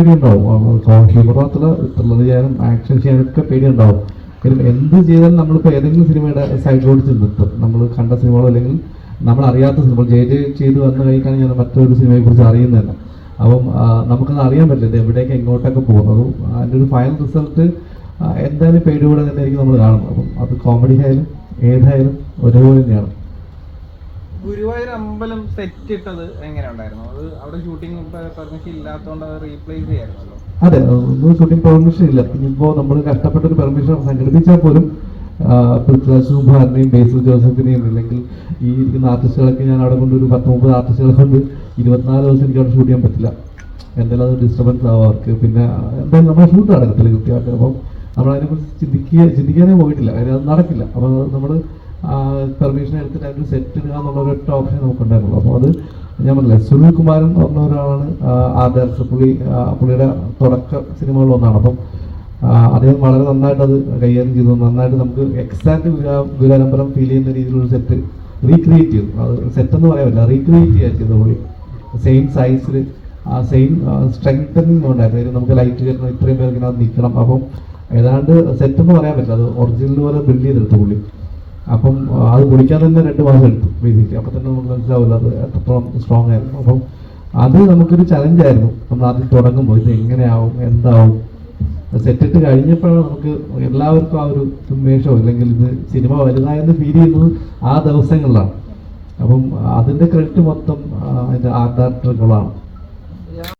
പേടിയുണ്ടാവും. Humour മാത്രമല്ല thriller ചെയ്യാനും action ചെയ്യാനൊക്കെ പേടിയുണ്ടാവും. കാര്യം എന്ത് ചെയ്താലും നമ്മളിപ്പോൾ ഏതെങ്കിലും സിനിമയുടെ സൈഡ് സൈഡിലോട്ട് ചെന്നെത്തും നമ്മൾ കണ്ട സിനിമകളോ അല്ലെങ്കിൽ നമ്മൾ അറിയാത്ത സിനിമ ജെ ജെ ചെയ്ത് വന്നു കഴിക്കാൻ ഞാൻ മറ്റൊരു സിനിമയെ കുറിച്ച് അറിയുന്നില്ല അപ്പം നമുക്കത് അറിയാൻ പറ്റില്ല. ഇത് എവിടേക്ക് എങ്ങോട്ടൊക്കെ പോകുന്നത് അതിന്റെ ഒരു ഫൈനൽ റിസൾട്ട് എന്തായാലും പേടിയോടെ തന്നെ ആയിരിക്കും നമ്മൾ കാണുന്നത്. അപ്പം അത് കോമഡി ആയാലും ഏതായാലും ഒരുപോലെ തന്നെയാണ്. ഗുരുവായൂർ അമ്പലം സെറ്റ് ഇട്ടത് എങ്ങനെ ഉണ്ടായിരുന്നു അത് അവിടെ ഷൂട്ടിംഗ് പെർമിഷൻ ഇല്ലാത്തതുകൊണ്ട് അത് റീപ്ലേസ് ചെയ്യായിരുന്നല്ലോ. അതെ ഒന്നും ഷൂട്ടിംഗ് പെർമിഷൻ ഇല്ല. ഇപ്പോ നമ്മൾ കഷ്ടപ്പെട്ട ഒരു പെർമിഷൻ സംഘടിപ്പിച്ചാൽ പോലും പൃഥ്വിരാജ് കുമാറിനെയും ബേസിൽ ജോസഫിനെയും അല്ലെങ്കിൽ ഈ ഇരിക്കുന്ന ആർട്ടിസ്റ്റുകളൊക്കെ ഞാൻ അവിടെ കൊണ്ട് ഒരു പത്ത് മുപ്പത് ആർട്ടിസ്റ്റുകളെ കൊണ്ട് ഇരുപത്തിനാല് ദിവസം എനിക്ക് അവിടെ ഷൂട്ട് ചെയ്യാൻ പറ്റില്ല. എന്തായാലും അത് ഡിസ്റ്റർബൻസ് ആവും അവർക്ക്. പിന്നെ എന്തായാലും നമ്മൾ ഷൂട്ട് നടക്കത്തില്ല കൃത്യമായിട്ട്. അപ്പം നമ്മൾ അതിനെക്കുറിച്ച് ചിന്തിക്കുക ചിന്തിക്കാനേ പോയിട്ടില്ല. കാര്യം അത് നടക്കില്ല. അപ്പം നമ്മൾ പെർമിഷൻ എടുത്തിട്ട് അതിന്റെ സെറ്റ് ഇടുക എന്നുള്ള ഒരു ഒറ്റ ഓപ്ഷൻ നമുക്കുണ്ടായിരുന്നുള്ളൂ. അപ്പോൾ അത് ഞാൻ പറഞ്ഞില്ല സുനിൽ കുമാരൻ എന്ന് പറഞ്ഞ ഒരാളാണ് ആദർശ പുള്ളി പുള്ളിയുടെ തുടക്ക സിനിമകളിൽ ഒന്നാണ്. അപ്പം അദ്ദേഹം വളരെ നന്നായിട്ട് അത് കൈകാര്യം ചെയ്തു. നന്നായിട്ട് നമുക്ക് എക്സാക്ട് ഗുരാനമ്പലം ഫീൽ ചെയ്യുന്ന രീതിയിലുള്ള സെറ്റ് റീക്രിയേറ്റ് ചെയ്തു. അത് സെറ്റ് എന്ന് പറയാൻ പറ്റില്ല റീക്രിയേറ്റ് ചെയ്യാൻ ചെയ്തു പുള്ളി. സെയിം സൈസിൽ ആ സെയിം സ്ട്രെങ്തനിങ് ഉണ്ടായിരുന്നു. നമുക്ക് ലൈറ്റ് കയറ്റണം ഇത്രയും പേർക്ക് ഇതിനകത്ത് നിൽക്കണം. അപ്പം ഏതാണ്ട് സെറ്റ് എന്ന് പറയാൻ പറ്റില്ല. അത് ഒറിജിനൽ പോലെ ബിൽഡ് ചെയ്തെടുത്തു പുള്ളി. അപ്പം അത് പൊളിക്കാൻ തന്നെ രണ്ട് മാസം എടുത്തു ബേസിക്കലി അപ്പം തന്നെ നമുക്ക് മനസ്സിലാവില്ല അത് എത്രത്തോളം സ്ട്രോങ് ആയിരുന്നു. അപ്പം അത് നമുക്കൊരു ചലഞ്ചായിരുന്നു നമ്മൾ ആദ്യം തുടങ്ങുമ്പോൾ ഇത് എങ്ങനെയാവും എന്താവും. സെറ്റിട്ട് കഴിഞ്ഞപ്പോഴാണ് നമുക്ക് എല്ലാവർക്കും ആ ഒരു ഉന്മേഷമോ അല്ലെങ്കിൽ ഇത് സിനിമ വലുതായെന്ന് ഫീൽ ചെയ്യുന്നത് ആ ദിവസങ്ങളിലാണ്. അപ്പം അതിന്റെ ക്രെഡിറ്റ് മൊത്തം അതിന്റെ ആർട്ട് ഡയറക്ടറുകളാണ്